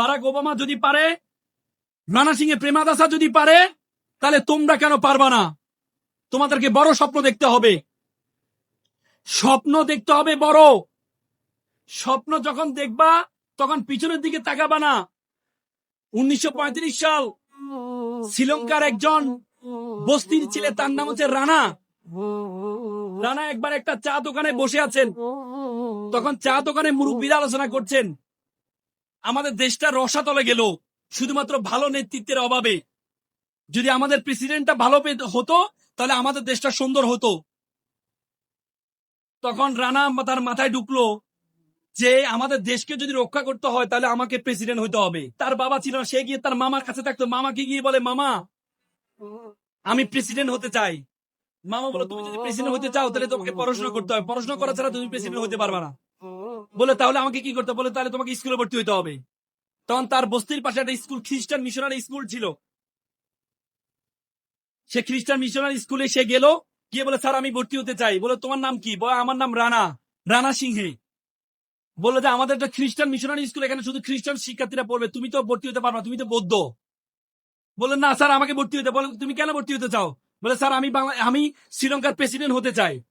Barack Obama যদি পারে, রানা সিং এ প্রেমাদাসা যদি পারে, তাহলে তোমরা কেন পারবা না? তোমাদেরকে বড় স্বপ্ন দেখতে হবে। স্বপ্ন দেখতে হবে বড়। স্বপ্ন যখন দেখবা, তখন পিছনের দিকে তাকাবা না। উনিশশো সাল শ্রীলঙ্কার একজন বস্তির ছেলে, তার নাম হচ্ছে রানা। রানা একবার একটা চা দোকানে বসে আছেন। তখন চা দোকানে মুরব্বীরা আলোচনা করছেন। আমাদের দেশটা রসাতলে গেল, শুধুমাত্র ভালো নেতৃত্বের অভাবে। যদি আমাদের প্রেসিডেন্টটা ভালো হতো, তাহলে আমাদের দেশটা সুন্দর হতো। তখন রানা তার মাথায় ঢুকলো যে, আমাদের দেশকে যদি রক্ষা করতে হয়, তাহলে আমাকে প্রেসিডেন্ট হতে হবে। তার বাবা ছিল সে গিয়ে তার মামার কাছে থাকতো। মামাকে গিয়ে বলে, মামা, আমি প্রেসিডেন্ট হতে চাই। মামা বলো তুমি যদি প্রেসিডেন্ট হতে চাও, তাহলে তোমাকে পড়াশোনা করতে হবে। পড়াশোনা করা ছাড়া তুমি প্রেসিডেন্ট হতে পারবে না। বলে, তাহলে আমাকে কি করতে বলে, তাহলে তোমাকে স্কুলে ভর্তি হতে হবে। তখন তার বস্তির পাশে একটা স্কুল, খ্রিস্টান মিশনারি স্কুল ছিল। সে খ্রিস্টান মিশনারি স্কুলে সে গেল, গিয়ে বলে, স্যার, আমি ভর্তি হতে চাই। বলে, তোমার নাম কি? বলে, আমার নাম রানা রানা সিংহে। বলল যে, আমাদের একটা খ্রিস্টান মিশনারি স্কুল, এখানে শুধু খ্রিস্টান শিক্ষার্থীরা পড়বে। তুমি তো ভর্তি হতে পারবে তুমি তো বৌদ্ধ। বললেন না, স্যার, আমাকে ভর্তি হতে বলে, তুমি কেন ভর্তি হতে চাও? বলে, স্যার, আমি বাংলা, আমি শ্রীলঙ্কার প্রেসিডেন্ট হতে চাই।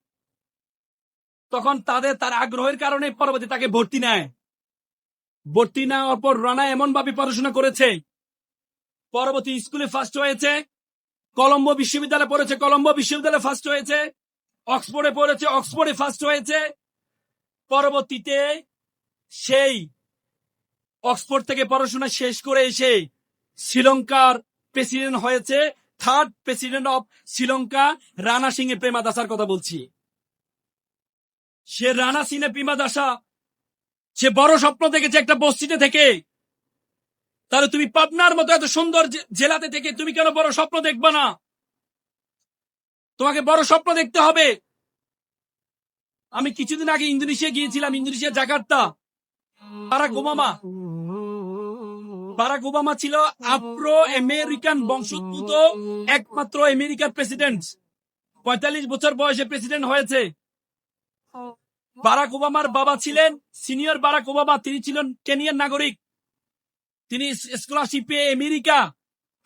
তখন তাদের তার আগ্রহের কারণে পরবর্তী তাকে ভর্তি নেয়। ভর্তি নেওয়ার পর রানা এমন ভাবে পড়াশোনা করেছে, পরবর্তী স্কুলে ফার্স্ট হয়েছে, কলম্বো বিশ্ববিদ্যালয়ে পড়েছে, কলম্বো বিশ্ববিদ্যালয়ে ফার্স্ট হয়েছে, অক্সফোর্ডে পড়েছে, অক্সফোর্ডে ফার্স্ট হয়েছে, পরবর্তীতে সেই অক্সফোর্ড থেকে পড়াশোনা শেষ করে এসে শ্রীলঙ্কার প্রেসিডেন্ট হয়েছে third president of Sri Lanka, Rana Singh এর প্রেমাদাসার কথা বলছি। সে রানা সিং এর প্রেমাদাসা সে বড় স্বপ্ন দেখেছে একটা বস্তিতে থেকে। তাহলে তুমি পাবনার মতো এত সুন্দর জেলাতে থেকে তুমি কেন বড় স্বপ্ন দেখবা না? তোমাকে বড় স্বপ্ন দেখতে হবে। আমি কিছুদিন আগে ইন্দোনেশিয়া গিয়েছিলাম, Indonesia, Jakarta. Barack Obama. Barack Obama ছিল আফ্রো আমেরিকান বংশোদ্ভূত, একমাত্র আমেরিকার প্রেসিডেন্ট। পঁয়তাল্লিশ বছর বয়সে প্রেসিডেন্ট হয়েছে। বারাক ওবামার বাবা ছিলেন, সিনিয়র বারাক ওবামা, তিনি ছিলেন কেনিয়ার নাগরিক। তিনি স্কলারশিপে আমেরিকা,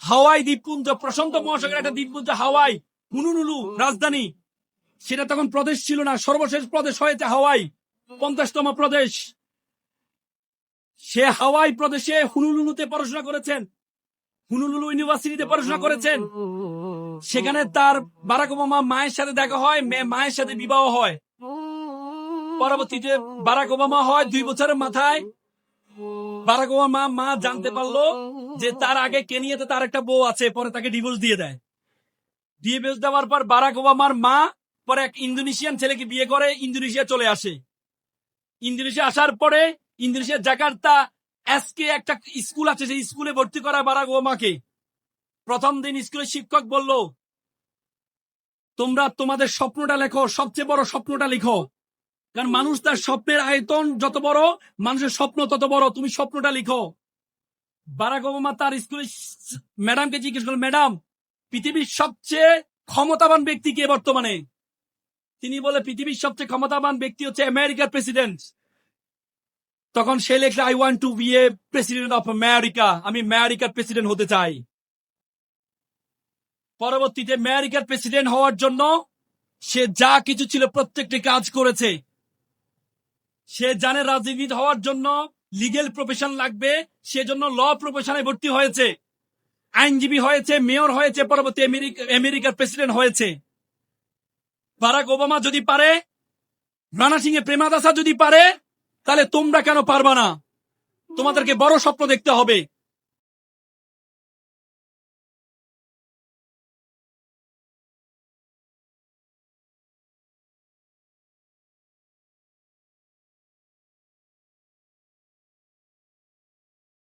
হাওয়াই দ্বীপপুঞ্জ, প্রশান্ত মহাসাগরের একটা দ্বীপপুঞ্জ, হাওয়াই হুনুনুলু রাজধানী। সেটা তখন প্রদেশ ছিল না, সর্বশেষ প্রদেশ হয়েছে হাওয়াই, পঞ্চাশতম প্রদেশ। সে হাওয়াই প্রদেশে হুনুলুলুতে পড়াশোনা করেছেন, হুনুলুলু ইউনিভার্সিটিতে পড়াশোনা করেছেন। সেখানে তার বারাক ওবামা মায়ের সাথে দেখা হয় মেয়ে মায়ের সাথে বিবাহ হয়। পরবর্তীতে বারাক ওবামা হয়, দুই বছরের মাথায়, বারাক ওবামা মা জানতে পারল যে তার আগে কেনিয়াতে তার একটা বউ আছে, পরে তাকে ডিভোর্স দিয়ে দেয়। ডিভোর্স দেওয়ার পর বারাক ওবামার মা পরে এক ইন্দোনেশিয়ান ছেলেকে বিয়ে করে ইন্দোনেশিয়া চলে আসে। ইন্দোনেশিয়া আসার পরে ইন্দোনেশিয়া, জাকার্তা এসকে একটা স্কুল আছে, সেই স্কুলে ভর্তি করা বারাক ওবামাকে। প্রথম দিন স্কুলের শিক্ষক বলল, তোমরা তোমাদের স্বপ্নটা লেখো, সবচেয়ে বড় স্বপ্নটা লিখো। কারণ মানুষ তার স্বপ্নের আয়তন যত বড়, মানুষের স্বপ্ন তত বড়। তুমি স্বপ্নটা লিখো। বারাক ওবামা তার স্কুলে ম্যাডামকে জিজ্ঞেস করল, ম্যাডাম, পৃথিবীর সবচেয়ে ক্ষমতাবান ব্যক্তি কে বর্তমানে? তিনি বলে, পৃথিবীর সবচেয়ে ক্ষমতাবান ব্যক্তি হচ্ছে আমেরিকার প্রেসিডেন্ট। তখন সে লেখলে I want to be a president of America. আমি আমেরিকার প্রেসিডেন্ট হতে চাই। পরবর্তীতে আমেরিকার প্রেসিডেন্ট হওয়ার জন্য সে যা কিছু ছিল প্রত্যেকটি কাজ করেছে। সে জানে রাজনীতি হওয়ার জন্য লিগেল প্রফেশন লাগবে, সেজন্য ল প্রফেশনে ভর্তি হয়েছে। আইনজীবী হয়েছে মেয়র হয়েছে, পরবর্তী আমেরিকার প্রেসিডেন্ট হয়েছে। বারাক ওবামা যদি পারে, রানা সিং এর প্রেমাদাসা যদি পারে, তাহলে তোমরা কেন পারবা না? তোমাদেরকে বড় স্বপ্ন দেখতে হবে।